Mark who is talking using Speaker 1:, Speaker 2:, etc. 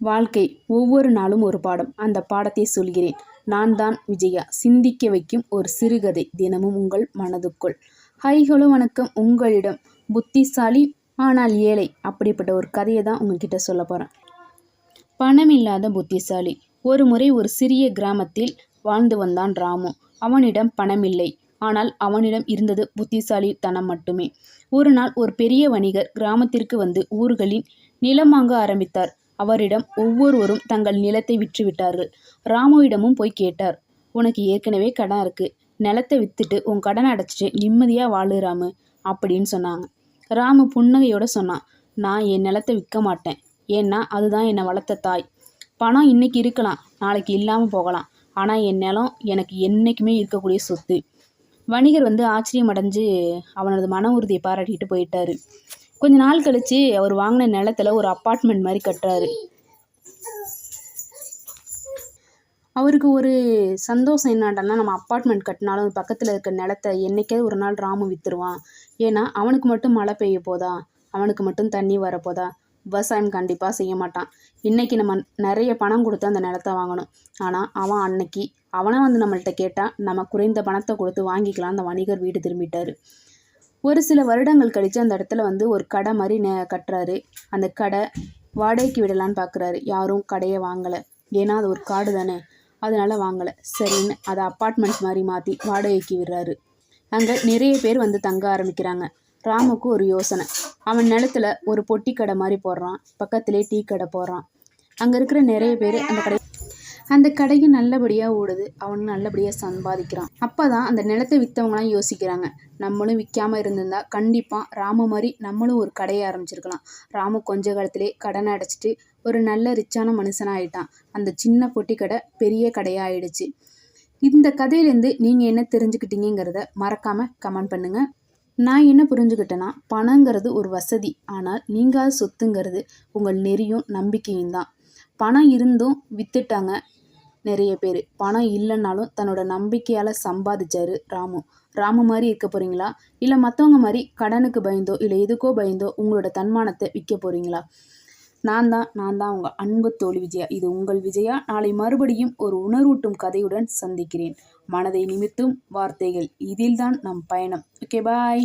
Speaker 1: வாழ்க்கை ஒவ்வொரு நாளும் ஒரு பாடம். அந்த பாடத்தை சொல்கிறேன். நான் தான் விஜயா. சிந்திக்க வைக்கும் ஒரு சிறுகதை. தினமும் உங்கள் மனதுக்குள். ஹை ஹலோ வணக்கம். உங்களிடம் புத்திசாலி ஆனால் ஏழை அப்படிப்பட்ட ஒரு கதையை தான் உங்ககிட்ட சொல்ல போகிறேன் பணம் இல்லாத புத்திசாலி. ஒரு முறை ஒரு சிறிய கிராமத்தில் வாழ்ந்து வந்தான் ராமு. அவனிடம் பணமில்லை. ஆனால் அவனிடம் இருந்தது புத்திசாலித்தனம் மட்டுமே. ஒரு நாள் ஒரு பெரிய வணிகர் கிராமத்திற்கு வந்து ஊர்களின் நிலம் வாங்க ஆரம்பித்தார். அவரிடம் ஒவ்வொருவரும் தங்கள் நிலத்தை விற்றுவிட்டார்கள். ராமுவிடமும் போய் கேட்டார் உனக்கு ஏற்கனவே கடன் இருக்கு. நிலத்தை வித்துட்டு உன் கடனை அடைச்சிட்டு நிம்மதியாக வாழு ராமு அப்படின்னு சொன்னாங்க. ராமு புன்னகையோட சொன்னான் நான் என் நிலத்தை விற்க மாட்டேன். ஏன்னா அதுதான் என்னை வளர்த்த தாய். பணம் இன்னைக்கு இருக்கலாம் நாளைக்கு இல்லாமல் போகலாம். ஆனால் என் நிலம் எனக்கு என்றைக்குமே இருக்கக்கூடிய சொத்து. வணிகர் வந்து ஆச்சரியம் அடைஞ்சு அவனது மன உறுதியை பாராட்டிட்டு போயிட்டாரு. கொஞ்ச நாள் கழிச்சு அவர் வாங்கின நிலத்துல ஒரு அப்பார்ட்மெண்ட் மாதிரி கட்டுறாரு. அவருக்கு ஒரு சந்தோஷம் என்னடான்னா நம்ம அப்பார்ட்மெண்ட் கட்டினாலும் பக்கத்தில் இருக்க நிலத்த என்னைக்காவது ஒரு நாள் ராமு விற்றுருவான் ஏன்னா அவனுக்கு மட்டும் மழை பெய்ய போதா? அவனுக்கு மட்டும் தண்ணி வரப்போதா? விவசாயம் கண்டிப்பாக செய்ய மாட்டான். இன்றைக்கி நம்ம நிறைய பணம் கொடுத்து அந்த நிலத்த வாங்கணும். ஆனால் அவன் அன்னைக்கு அவனை வந்து நம்மள்கிட்ட கேட்டால் நம்ம குறைந்த பணத்தை கொடுத்து வாங்கிக்கலாம் அந்த வணிகர் வீடு திரும்பிட்டாரு. ஒரு சில வருடங்கள் கழித்து அந்த இடத்துல வந்து ஒரு கடை மாதிரி நெ கட்டுறாரு. அந்த கடை வாடகைக்கு விடலான்னு பார்க்குறாரு யாரும் கடையை வாங்கலை. ஏன்னா அது ஒரு காடு தானே. அதனால் வாங்கலை. சரின்னு அதை அப்பார்ட்மெண்ட்ஸ் மாதிரி மாற்றி வாடகைக்கு விடுறாரு. அங்கே நிறைய பேர் வந்து தங்க ஆரம்பிக்கிறாங்க. ராமுக்கு ஒரு யோசனை. அவன் நிலத்துல ஒரு பொட்டி கடை மாதிரி போடுறான். பக்கத்திலே டீ கடை போடுறான். அங்கே இருக்கிற நிறைய பேர் அந்த கடை அந்த கடையும் நல்லபடியாக ஓடுது. அவனும் நல்லபடியாக சம்பாதிக்கிறான். அப்போ தான் அந்த நிலத்தை விற்றவங்களாம் யோசிக்கிறாங்க. நம்மளும் விற்காம இருந்திருந்தா கண்டிப்பாக ராமு மாதிரி நம்மளும் ஒரு கடையை ஆரம்பிச்சிருக்கலாம். ராமு கொஞ்ச காலத்திலே கடனை அடைச்சிட்டு ஒரு நல்ல ரிச்சான மனுஷனாக ஆயிட்டான். அந்த சின்ன பொட்டி கடை பெரிய கடையாக ஆயிடுச்சு. இந்த கதையிலேருந்து நீங்கள் என்ன தெரிஞ்சுக்கிட்டீங்கிறத மறக்காமல் கமெண்ட் பண்ணுங்கள் நான் என்ன புரிஞ்சுக்கிட்டேன்னா பணங்கிறது ஒரு வசதி. ஆனால் நீங்கள் சொத்துங்கிறது உங்கள் நெறியும் நம்பிக்கையும் தான். பணம் இருந்தும் விற்றுட்டாங்க நிறைய பேர். பணம் இல்லைன்னாலும் தன்னோட நம்பிக்கையால் சம்பாதிச்சாரு ராமு. ராமு மாதிரி இருக்க போகிறீங்களா இல்லை மற்றவங்க மாதிரி கடனுக்கு பயந்தோ இல்லை எதுக்கோ பயந்தோ உங்களோட தன்மானத்தை விற்க போகிறீங்களா நான் தான் நான் தான் உங்கள் அன்பு தோழி விஜயா. இது உங்கள் விஜயா. நாளை மறுபடியும் ஒரு உணர்வூட்டும் கதையுடன் சந்திக்கிறேன். மனதை நிமித்தும் வார்த்தைகள் இதில்தான் நம் பயணம். Okay bye.